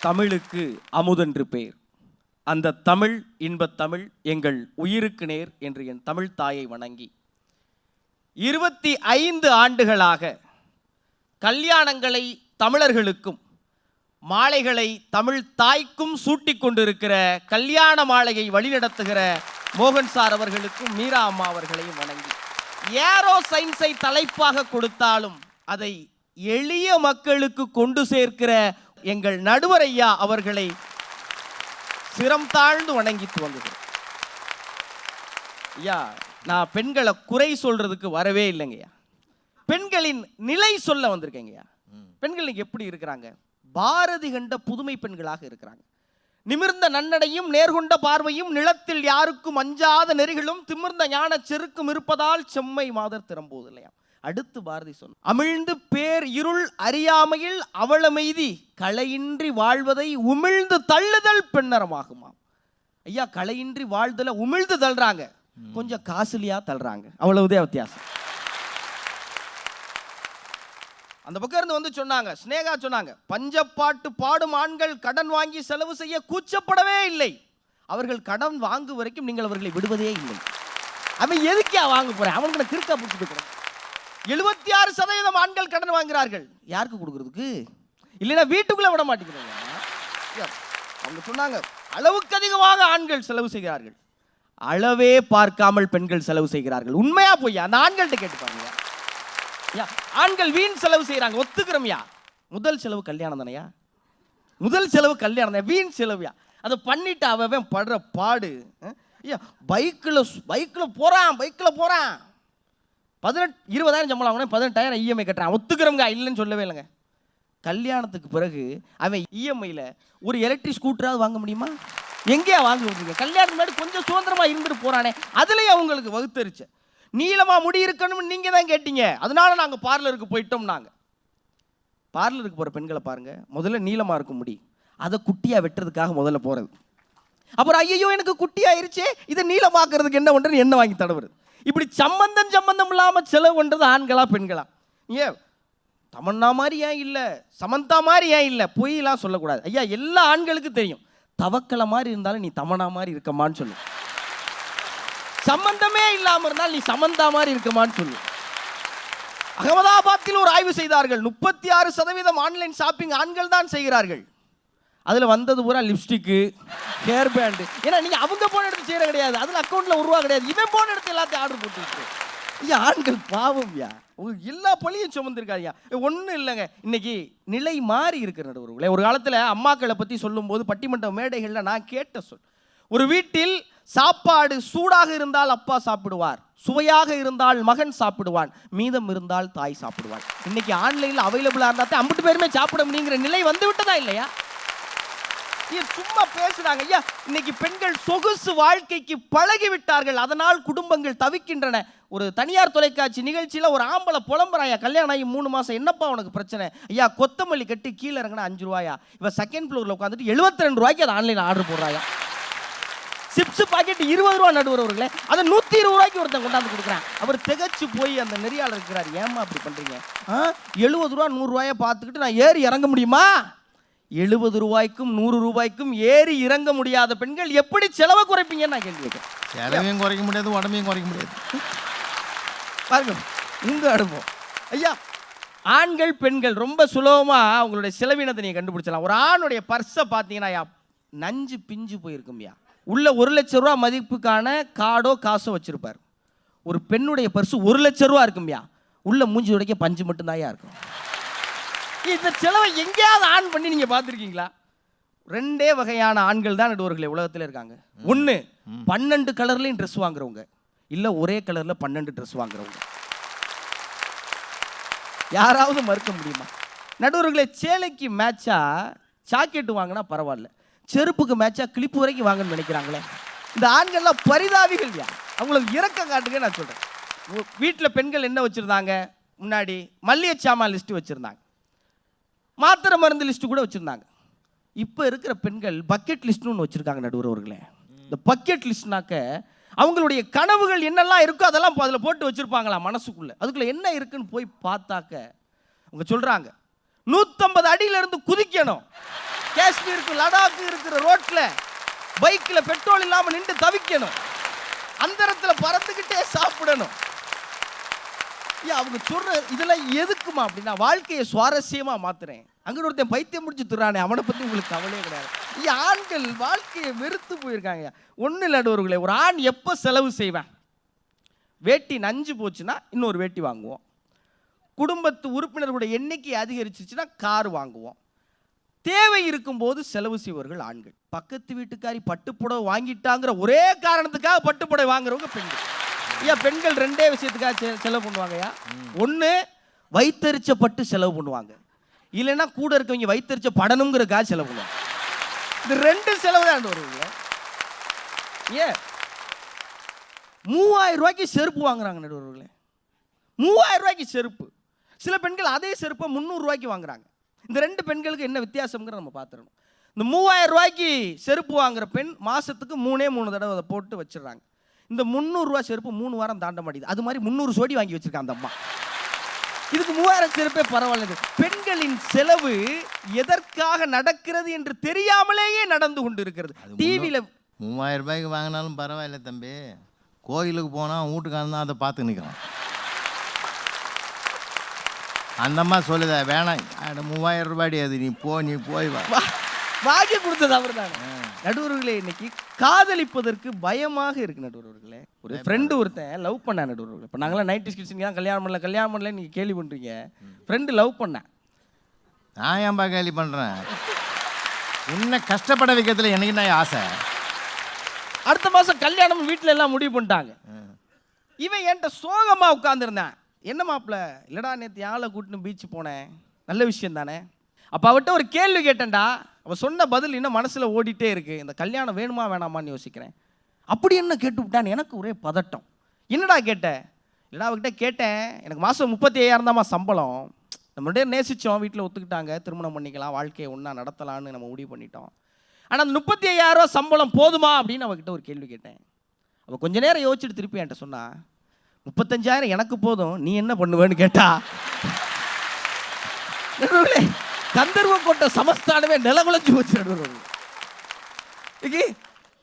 தமிழுக்கு அமுதென்று பேர் அந்த தமிழ் இன்பத் தமிழ் எங்கள் உயிருக்கு நேர் என்று என் தமிழ் தாயை வணங்கி. இருபத்தி ஐந்து ஆண்டுகளாக கல்யாணங்களை தமிழர்களுக்கும் மாலைகளை தமிழ் தாய்க்கும் சூட்டிக் கொண்டிருக்கிற கல்யாண மாலையை வழிநடத்துகிற மோகன் சார் அவர்களுக்கும் மீரா அம்மா அவர்களையும் வணங்கி. ஏரோ சயின்ஸை தலைப்பாக கொடுத்தாலும் அதை எளிய மக்களுக்கு கொண்டு சேர்க்கிற எங்கள் நடுவர் ஐயா அவர்களை சிரம் தாழ்ந்து வணங்கி துவங்குகிறேன் ஐயா நான் பெண்களை குறை சொல்றதுக்கு வரவே இல்லைங்கய்யா பெண்களின் நிலை சொல்ல வந்திருக்கேங்கய்யா பெண்கள் எப்படி இருக்கிறாங்க? பாரதி கண்ட புதுமை பெண்களாக இருக்கிறாங்க. நிமிர்ந்த நன்னடையும் நேர்கொண்ட பார்வையும் நிலத்தில் யாருக்கும் அஞ்சாத நெறிகளும் திமிர்ந்த ஞான செருக்கும் இருப்பதால் செம்மை மாதர் திறம்போது இல்லையா அடுத்து பாரதி சொன்ன அமிழ்ந்து பேர் இருள் அறியாமையில் அவளமெய்தி களையின்றி வாழ்வதை உமிழ்ந்து தள்ளுதல் பெண்ணறமாகுமா ஐயா களையின்றி வாழ்தல உமிழ்ந்து தள்ளுறாங்க. கொஞ்சம் காசுலியா தள்ளுறாங்க. அவ்வளவுதே வித்தியாசம். அந்த பக்கம் இருந்து வந்து சொன்னாங்க ஸ்னேகா சொன்னாங்க பஞ்சப்பாட்டு பாடும் ஆண்கள் கடன் வாங்கி செலவு செய்ய கூச்சப்படவே இல்லை. அவர்கள் கடன் வாங்கும் வரைக்கும் நீங்கள் அவர்களை விடுவதே இல்லை. அவன் எதுக்கே வாங்க போறேன்? அவனுக்கு கிறுக்கா பிடிச்சிட்டு எழுபத்தி ஆறு சதவீதம் ஆண்கள் கடன் வாங்குகிறார்கள். யாருக்கு கொடுக்கறதுக்கு? இல்லைன்னா வீட்டுக்குள்ளே விட மாட்டேங்கிறாங்க ஐயா, அவங்க சொன்னாங்க அளவுக்கு அதிகமாக ஆண்கள் செலவு செய்கிறார்கள். அளவே பார்க்காமல் பெண்கள் செலவு செய்கிறார்கள். உண்மையா பொய்யா? அந்த ஆண்கள்கிட்ட கேட்டு பாருங்க. ஆண்கள் வீண் செலவு செய்கிறாங்க ஒத்துக்கிறோம்யா முதல் செலவு கல்யாணம் தானையா முதல் செலவு கல்யாணம் தான்? வீண் செலவுயா அதை பண்ணிட்டு அவன் படுற பாடு ஐயா பைக்கில் பைக்கில் போகிறான் பைக்கில் போகிறான் பதினெட்டு இருபதாயிரம் சம்பளம் வாங்கினேன் பதினெட்டாயிரம் இஎம்ஐ கட்டுறான். ஒத்துக்கிறவங்க இல்லைன்னு சொல்லவே இல்லைங்க. கல்யாணத்துக்கு பிறகு அவன் இஎம்ஐயில் ஒரு எலக்ட்ரிக் ஸ்கூட்டராவது வாங்க முடியுமா? எங்கேயா வாங்க முடியுங்க கல்யாணத்துக்கு முன்னாடி கொஞ்சம் சுதந்திரமாக இருந்துட்டு போகிறானே அதுலேயே அவங்களுக்கு வகுத்தரிச்சு நீளமாக முடி இருக்கணும்னு நீங்கள் தான் கேட்டீங்க. அதனால நாங்கள் பார்லருக்கு போயிட்டோம் நாங்கள் பார்லருக்கு போகிற பெண்களை பாருங்கள் முதல்ல நீளமாக இருக்கும் முடி. அதை குட்டியாக வெட்டுறதுக்காக முதல்ல போகிறது அப்புறம் ஐயோ எனக்கு குட்டியாயிருச்சே. இதை நீளமாக்குறதுக்கு என்ன பண்றது என்ன வாங்கி தடவுறது. இப்படி சம்பந்தம் சம்பந்தம் இல்லாமல் செலவு பண்ணுறது ஆண்களா பெண்களா? ஏன் தமன்னா மாதிரி ஏன் இல்லை? சமந்தா மாதிரி ஏன் இல்லை? பொய்லாம் சொல்லக்கூடாது. ஐயா எல்லா ஆண்களுக்கும் தெரியும். தவக்கலை மாதிரி இருந்தாலும் நீ தமனா மாதிரி இருக்கமான்னு சொல்லு. சம்பந்தமே இல்லாமல் இருந்தால் நீ சமந்தா மாதிரி இருக்கமான்னு சொல்லு. அகமதாபாத்தில் ஒரு ஆய்வு செய்தார்கள். முப்பத்தி ஆறு சதவீதம் ஆன்லைன் ஷாப்பிங் ஆண்கள் தான் செய்கிறார்கள். அதில் வந்தது பூரா லிப்ஸ்டிக்கு ஹேர் பேண்டு ஏன்னா நீங்கள் அவங்க போன எடுத்து செய்கிற கிடையாது. அதில் அக்கௌண்ட்டில் உருவா கிடையாது. இவன் போன எடுத்து எல்லாத்தையும் ஆர்டர் போட்டு ஐயா ஆண்கள் பாவம் யா உங்களுக்கு எல்லா பழியும் சுமந்திருக்காருயா ஒன்றும் இல்லைங்க. இன்னைக்கு நிலை மாறி இருக்கிற நடுவர்களே. ஒரு காலத்தில் அம்மாக்களை பற்றி சொல்லும்போது பட்டிமன்ற மேடைகளில் நான் கேட்ட சொல். ஒரு வீட்டில் சாப்பாடு சூடாக இருந்தால் அப்பா சாப்பிடுவார். சுவையாக இருந்தால் மகன் சாப்பிடுவான். மீதம் இருந்தால் தாய் சாப்பிடுவான் இன்னைக்கு ஆன்லைனில் அவைலபிளாக இருந்தால் தான் பேருமே சாப்பிட முடியுங்கிற நிலை வந்து விட்டதா இல்லையா? சும்மா பேசுறாங்க. ஐயா இன்னைக்கு பெண்கள் சொகுசு வாழ்க்கைக்கு பழகி விட்டார்கள் அதனால் குடும்பங்கள் தவிக்கின்றன. ஒரு தனியார் தொலைக்காட்சி நிகழ்ச்சியில் ஒரு ஆம்பளை புலம்புறாயா? கல்யாணம் ஆகி மூணு மாதம் என்னப்பா உனக்கு பிரச்சனை? ஐயா கொத்தமல்லி கட்டி கீழே இறங்கினா அஞ்சு ரூபாயா? இவன் செகண்ட் ஃப்ளோரில் உட்காந்துட்டு எழுபத்தி ரெண்டு ரூபாய்க்கு அதை ஆன்லைன் ஆர்டர் போடுறாயா? சிப்ஸ் பாக்கெட் இருபது ரூபா நடுவர்களே அதை நூற்றி இருபது ரூபாய்க்கு ஒருத்தன் கொண்டாந்து கொடுக்குறான். அவர் திகச்சு போய் அந்த நெறியாளர் இருக்கிறார். ஏமா அப்படி பண்ணுறீங்க ஆ? எழுபது ரூபா நூறுரூவாயை பார்த்துக்கிட்டு நான் ஏறி இறங்க முடியுமா? எழுபது ரூபாய்க்கும் நூறு ரூபாய்க்கும் ஏறி இறங்க முடியாத பெண்கள் எப்படி செலவை குறைப்பீங்கன்னு நான் கேள்வி கேட்கிறேன் செலவையும் குறைக்க முடியாது உடம்பையும் குறைக்க முடியாது. பாருங்க உங்க அனுபவம். ஐயா ஆண்கள் பெண்கள் ரொம்ப சுலபமா அவங்களுடைய செலவினத்தை நீங்க கண்டுபிடிச்சலாம் ஒரு ஆணுடைய பர்ஸை பார்த்தீங்கன்னா ஐயா நஞ்சு பிஞ்சு போயிருக்கும்யா உள்ள ஒரு லட்ச ரூபா மதிப்புக்கான கார்டோ காசோ வச்சிருப்பார். ஒரு பெண்ணுடைய பர்ஸ் ஒரு லட்ச ரூபா இருக்கும்யா உள்ள மூஞ்சி உடைக்க பஞ்சு மட்டும்தான்யா இருக்கும். இந்த செலவை எங்கேயாவது ஆன் பண்ணி நீங்க பார்த்துருக்கீங்களா? ரெண்டே வகையான ஆண்கள் தான் நடுவர்களே உலகத்தில் இருக்காங்க. ஒன்று பன்னெண்டு கலர்லையும் ட்ரெஸ் வாங்குறவங்க. இல்லை ஒரே கலரில் பன்னெண்டு ட்ரெஸ் வாங்குறவங்க. யாராவது மறுக்க முடியுமா? நடுவர்களே சேலைக்கு மேட்சா ஜாக்கெட்டு வாங்கினா பரவாயில்ல. செருப்புக்கு மேட்சா கிளிப்பு வரைக்கும் வாங்கன்னு நினைக்கிறாங்களே. இந்த ஆண்கள்லாம் பரிதாபிகள் யா அவங்களுக்கு இறக்க காட்டுங்க நான் சொல்கிறேன் வீட்டில் பெண்கள் என்ன வச்சுருந்தாங்க? முன்னாடி மல்லிகை சாமான் லிஸ்ட்டு வச்சுருந்தாங்க. மாத்திரை மருந்து லிஸ்ட்டு கூட வச்சுருந்தாங்க. இப்போ இருக்கிற பெண்கள் பக்கெட் லிஸ்ட்னு ஒன்று வச்சுருக்காங்க நடுவர் இந்த பக்கெட் லிஸ்ட்னாக்க அவங்களுடைய கனவுகள் என்னெல்லாம் இருக்கோ அதெல்லாம் அதில் போட்டு வச்சுருப்பாங்களா மனசுக்குள்ளே. அதுக்குள்ளே என்ன இருக்குன்னு போய் பார்த்தாக்க அவங்க சொல்கிறாங்க நூற்றம்பது அடியிலேருந்து குதிக்கணும். காஷ்மீருக்கு லடாக்கு இருக்கிற ரோட்டில் பைக்கில் பெட்ரோல் இல்லாமல் நின்று தவிக்கணும். அந்தரத்தில் பறந்துக்கிட்டே சாப்பிடணும். அவங்க சொல்ற இதெல்லாம் எதுக்குமா அப்படின்னா வாழ்க்கையை சுவாரஸ்யமா மாத்துறேன். அங்கே ஒருத்தன் பைத்தியம் முடிச்சு துறானே அவனை பற்றி உங்களுக்கு கவலையே கிடையாது. ஐயா ஆண்கள் வாழ்க்கையை வெறுத்து போயிருக்காங்க. ஒன்றும் இல்லாதவர்களே ஒரு ஆண் எப்போ செலவு செய்வேன்? வேட்டி நஞ்சு போச்சுன்னா இன்னொரு வேட்டி வாங்குவோம். குடும்பத்து உறுப்பினர்களுடைய எண்ணிக்கை அதிகரிச்சிச்சுன்னா கார் வாங்குவோம். தேவை இருக்கும்போது செலவு செய்வர்கள் ஆண்கள். பக்கத்து வீட்டுக்காரி பட்டுப்புடவை வாங்கிட்டாங்கிற ஒரே காரணத்துக்காக பட்டுப்புடவை வாங்குறவங்க பெண்கள். ஐயா பெண்கள் ரெண்டே விஷயத்துக்காக செ- செலவு பண்ணுவாங்கய்யா ஒன்று வைத்தறிச்ச பட்டு செலவு பண்ணுவாங்க. இல்லைன்னா கூட இருக்கவங்க வைத்தறிச்ச படணுங்கிறக்காக செலவு பண்ணுவாங்க. இது ரெண்டு செலவு தான் வருவீங்க ஏன் மூவாயிரம் ரூபாய்க்கு செருப்பு வாங்குறாங்க நடுவர்களே. மூவாயிரம் ரூபாய்க்கு செருப்பு. சில பெண்கள் அதே செருப்பை முந்நூறுரூவாய்க்கு வாங்குறாங்க. இந்த ரெண்டு பெண்களுக்கு என்ன வித்தியாசம்ங்கிற நம்ம பார்த்துடணும். இந்த மூவாயிரம் ரூபாய்க்கு செருப்பு வாங்குற பெண் மாதத்துக்கு மூணே மூணு தடவை அதை போட்டு வச்சிடுறாங்க. இந்த முந்நூறுரூவா செருப்பு மூணு வாரம் தாண்ட மாட்டேங்குது. அது மாதிரி முந்நூறு சோடி வாங்கி வச்சிருக்காங்க அந்த அம்மா. இதுக்கு மூவாயிரம் செருப்பே பரவாயில்ல பெண்களின் செலவு எதற்காக நடக்கிறது என்று தெரியாமலேயே நடந்து கொண்டு இருக்கிறது டிவியில மூவாயிரம் ரூபாய்க்கு வாங்கினாலும் பரவாயில்ல தம்பி. கோயிலுக்கு போனால் வீட்டுக்காரன் தான் அதை பார்த்து நிற்கிறான். அந்தம்மா சொல்லுதா வேணாம். மூவாயிரம் ரூபாடி அது. நீ போ நீ போய் வா- வாங்கி கொடுத்தது அவர் நடுவர்களே இன்னைக்கு காதலிப்பதற்கு பயமாக இருக்கு நடுவர்களே. ஒரு ஃப்ரெண்டு ஒருத்தன் லவ் பண்ண நடுவர்களே. இப்போ நாங்களாம் நைன்டி கிட்ஸ் தான் கல்யாணம் பண்ணல கல்யாணம் பண்ணல நீங்கள் கேள்வி பண்ணுறீங்க ஃப்ரெண்டு லவ் பண்ணேன். நான் ஏன்பா கேலி பண்ணுறேன் உன்னை கஷ்டப்பட வைக்கிறதுல எனக்கு என்ன ஆசை? அடுத்த மாதம் கல்யாணம் வீட்டில் எல்லாம் முடிவு பண்ணிட்டாங்க. இவன் என்கிட்ட சோகமாக உட்காந்துருந்தேன் என்ன மாப்பிள்ள இல்லடா நேற்று ஆளை கூட்டின்னு பீச் போனேன். நல்ல விஷயம் தானே? அப்போ அவட்ட ஒரு கேள்வி கேட்டேன்டா. அவ சொன்ன பதில் இன்னும் மனசில் ஓடிட்டே இருக்கு. இந்த கல்யாணம் வேணுமா வேணாமான்னு யோசிக்கிறேன். அப்படி என்ன கேட்டு விட்டான்னு எனக்கு ஒரே பதட்டம். என்னடா கேட்டேன் இல்லடா அவகிட்ட கேட்டேன். எனக்கு மாதம் முப்பத்தி ஐயாயிரம் தாம்மா சம்பளம். நம்மளுடைய நேசித்தோம் வீட்டில் ஒத்துக்கிட்டாங்க. திருமணம் பண்ணிக்கலாம் வாழ்க்கையை ஒன்றா நடத்தலான்னு நம்ம முடிவு பண்ணிட்டோம். ஆனால் அந்த முப்பத்தி ஐயாயிரம் சம்பளம் போதுமா அப்படின்னு அவகிட்ட ஒரு கேள்வி கேட்டேன். அவள் கொஞ்ச நேரம் யோசிச்சுட்டு திருப்பி என்கிட்ட சொன்னா முப்பத்தஞ்சாயிரம் எனக்கு போதும். நீ என்ன பண்ணுவேன்னு கேட்டா? கந்தர்வ கோட்டை சமஸ்தானமே நிலகுலைஞ்சு போச்சு இன்னைக்கு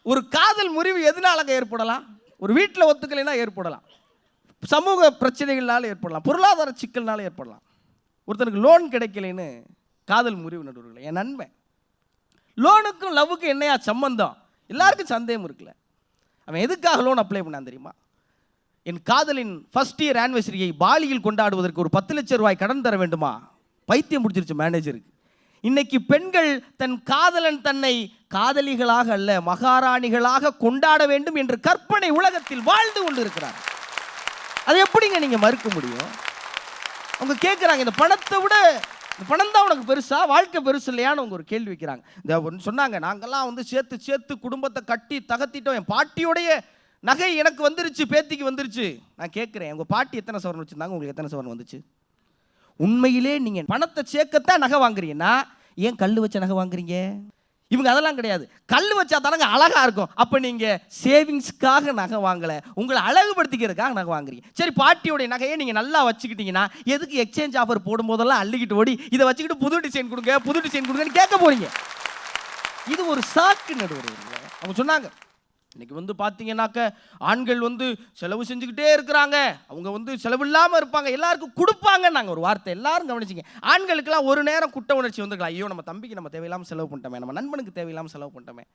ஒரு காதல் முறிவு எதனாலங்க ஏற்படலாம்? ஒரு வீட்டில் ஒத்துக்கலைன்னா ஏற்படலாம். சமூக பிரச்சனைகளால் ஏற்படலாம். பொருளாதார சிக்கல்னால ஏற்படலாம். ஒருத்தனுக்கு லோன் கிடைக்கலன்னு காதல் முறிவு நடுவர்கள் என் நண்பன் லோனுக்கும் லவ்வுக்கும் என்னையா சம்பந்தம்? எல்லாருக்கும் சந்தேகம் இருக்குல்ல. அவன் எதுக்காக லோன் அப்ளை பண்ணான் தெரியுமா? என் காதலின் ஃபஸ்ட் இயர் ஆனிவர்சரியை பாலியில் கொண்டாடுவதற்கு ஒரு பத்து லட்சம் ரூபாய் கடன் தர வேண்டுமா? பைத்தியம் பிடிச்சிருச்சு மேனேஜருக்கு இன்னைக்கு பெண்கள் தன் காதலன் தன்னை காதலிகளாக அல்ல மகாராணிகளாக கொண்டாட வேண்டும் என்று கற்பனை உலகத்தில் வாழ்ந்து கொண்டு இருக்கிறார் அதை எப்படிங்க நீங்கள் மறுக்க முடியும்? அவங்க கேட்குறாங்க இந்த பணத்தை விட இந்த பணம் தான் உனக்கு பெருசா வாழ்க்கை பெருசு இல்லையான்னு அவங்க ஒரு கேள்வி வைக்கிறாங்க. இந்த சொன்னாங்க நாங்கள்லாம் வந்து சேர்த்து சேர்த்து குடும்பத்தை கட்டி தகத்திட்டோம் என் பாட்டியோடைய நகை எனக்கு வந்துருச்சு பேத்திக்கு வந்துருச்சு. நான் கேட்குறேன் உங்கள் பாட்டி எத்தனை சவரன் வச்சுருந்தாங்க? உங்களுக்கு எத்தனை சவரன் வந்துச்சு? உண்மையிலே நீங்கள் பணத்தை சேர்க்கத்தான் நகை வாங்குறீங்கன்னா ஏன் கல் வச்ச நகை வாங்குறீங்க? இவங்க அதெல்லாம் கிடையாது. கல் வச்சா தானங்க அழகாக இருக்கும். அப்போ நீங்கள் சேவிங்ஸ்க்காக நகை வாங்கலை. உங்களை அழகுபடுத்திக்கிறதுக்காக நகை வாங்குறீங்க. சரி பாட்டியோடைய நகையை நீங்கள் நல்லா வச்சுக்கிட்டீங்கன்னா எதுக்கு எக்ஸ்சேஞ்ச் ஆஃபர் போடும்போதெல்லாம் அள்ளிக்கிட்டு ஓடி இதை வச்சுக்கிட்டு புது டிசைன் கொடுங்க புது டிசைன் கொடுங்கன்னு கேட்க போகிறீங்க இது ஒரு சாக்கு நடுவர் அவங்க சொன்னாங்க இன்னைக்கு வந்து பார்த்தீங்கன்னாக்க ஆண்கள் வந்து செலவு செஞ்சுக்கிட்டே இருக்கிறாங்க. அவங்க வந்து செலவு இல்லாமல் இருப்பாங்க. எல்லாருக்கும் கொடுப்பாங்கன்னாங்க ஒரு வார்த்தை எல்லாரும் கவனிச்சிங்க. ஆண்களுக்கெல்லாம் ஒரு நேரம் குட்ட உணர்ச்சி வந்துருக்கலாம். ஐயோ நம்ம தம்பிக்கு நம்ம தேவையில்லாமல் செலவு பண்ணிட்டோமே. நம்ம நண்பனுக்கு தேவையில்லாமல் செலவு பண்ணிட்டோமே.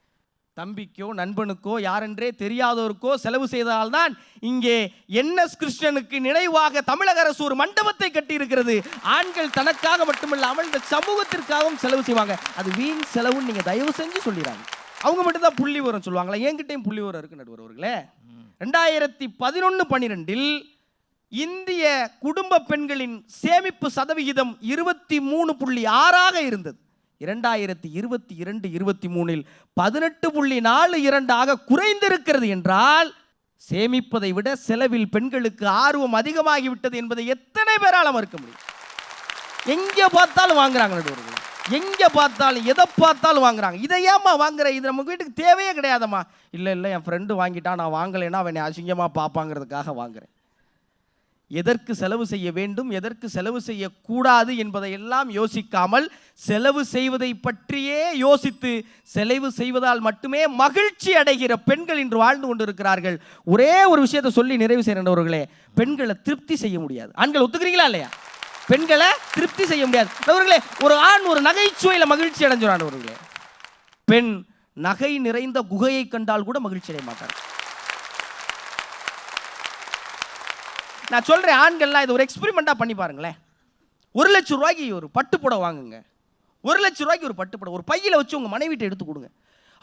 தம்பிக்கோ நண்பனுக்கோ யாரென்றே தெரியாதவருக்கோ செலவு செய்ததால்தான் இங்கே என்எஸ் கிருஷ்ணனுக்கு நினைவாக தமிழக அரசு ஒரு மண்டபத்தை கட்டியிருக்கிறது. ஆண்கள் தனக்காக மட்டுமில்லாமல் இந்த சமூகத்திற்காகவும் செலவு செய்வாங்க. அது வீண் செலவுன்னு நீங்கள் தயவு செஞ்சு சொல்லிடுறாங்க அவங்க மட்டும்தான் புள்ளி உரம் சொல்லுவாங்களா? என்கிட்டையும் புள்ளி உரம் இருக்கு நடுவர் அவர்களே. ரெண்டாயிரத்தி பதினொன்று பன்னிரெண்டில் இந்திய குடும்ப பெண்களின் சேமிப்பு சதவிகிதம் இருபத்தி மூணு புள்ளி ஆறாக இருந்தது. இரண்டாயிரத்தி இருபத்தி இரண்டு இருபத்தி மூணில் பதினெட்டு புள்ளி நாலு இரண்டாக குறைந்திருக்கிறது என்றால் சேமிப்பதை விட செலவில் பெண்களுக்கு ஆர்வம் அதிகமாகிவிட்டது என்பதை எத்தனை பேரால் மறுக்க முடியும்? எங்கே பார்த்தாலும் வாங்குறாங்க நடுவர்கள் எங்கே பார்த்தாலும் எதை பார்த்தாலும் வாங்குறாங்க. இதை ஏம்மா வாங்குற? இது நம்ம வீட்டுக்கு தேவையே கிடையாதம்மா. இல்லை இல்லை என் ஃப்ரெண்டு வாங்கிட்டான் நான் வாங்கலைன்னா அவனை அசிங்கமாக பார்ப்பாங்கிறதுக்காக வாங்குறேன். எதற்கு செலவு செய்ய வேண்டும்? எதற்கு செலவு செய்யக்கூடாது என்பதையெல்லாம் யோசிக்காமல் செலவு செய்வதை பற்றியே யோசித்து செலவு செய்வதால் மட்டுமே மகிழ்ச்சி அடைகிற பெண்கள் இன்று வாழ்ந்து கொண்டிருக்கிறார்கள். ஒரே ஒரு விஷயத்தை சொல்லி நிறைவு செய்கின்றவர்களே பெண்களை திருப்தி செய்ய முடியாது. ஆண்கள் ஒத்துக்கிறீங்களா இல்லையா? பெண்களை திருப்தி செய்ய முடியாது. நண்பர்களே ஒரு ஆண் ஒரு நகைச்சுவையில் மகிழ்ச்சி அடைஞ்சிடானவர்களே பெண் நகை நிறைந்த குகையை கண்டால் கூட மகிழ்ச்சி அடைய மாட்டார். நான் சொல்கிறேன் ஆண்கள்லாம் இது ஒரு எக்ஸ்பெரிமெண்ட்டாக பண்ணி பாருங்களேன். ஒரு லட்சம் ரூபாய்க்கு ஒரு பட்டு புடவை வாங்குங்க. ஒரு லட்சம் ரூபாய்க்கு ஒரு பட்டு புடவை ஒரு பையில் வச்சு உங்கள் மனைவிட்ட எடுத்து கொடுங்க.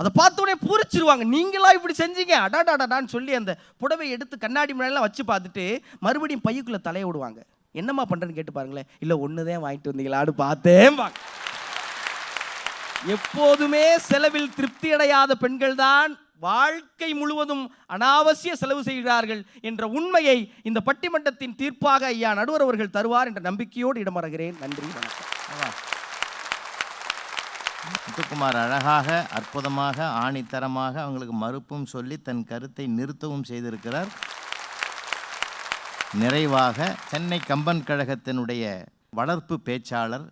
அதை பார்த்தோடனே பூரிச்சிருவாங்க. நீங்களா இப்படி செஞ்சீங்க. அடாடாடாடான்னு சொல்லி அந்த புடவை எடுத்து கண்ணாடி முன்னாடிலாம் வச்சு பார்த்துட்டு மறுபடியும் பையக்குள்ளே தலைய விடுவாங்க. என்னம்மா பண்ணுறேன்னு கேட்டு பாருங்களேன். இல்லை ஒன்று தான் வாங்கிட்டு வந்தீங்களான்னு பார்த்தேன் எப்போதுமே செலவில் திருப்தி அடையாத பெண்கள்தான் வாழ்க்கை முழுவதும் அனாவசிய செலவு செய்கிறார்கள் என்ற உண்மையை இந்த பட்டிமன்றத்தின் தீர்ப்பாக ஐயா நடுவர் அவர்கள் தருவார் என்ற நம்பிக்கையோடு இடமறுகிறேன் நன்றி வணக்கம். முத்துக்குமார் அழகாக அற்புதமாக ஆணித்தரமாக அவங்களுக்கு மறுப்பும் சொல்லி தன் கருத்தை நிறுத்தவும் செய்திருக்கிறார். நிறைவாக சென்னை கம்பன் கழகத்தினுடைய வளர்ப்பு பேச்சாளர்.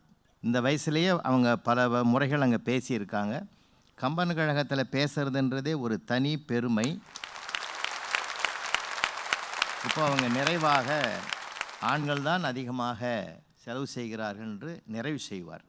இந்த வயசுலேயே அவங்க பல முறைகள் அங்கே பேசியிருக்காங்க. கம்பன் கழகத்தில் பேசுகிறதுன்றதே ஒரு தனி பெருமை. இப்போ அவங்க நிறைவாக ஆண்கள் தான் அதிகமாக செலவு செய்கிறார்கள் என்று நிறைவு செய்வார்.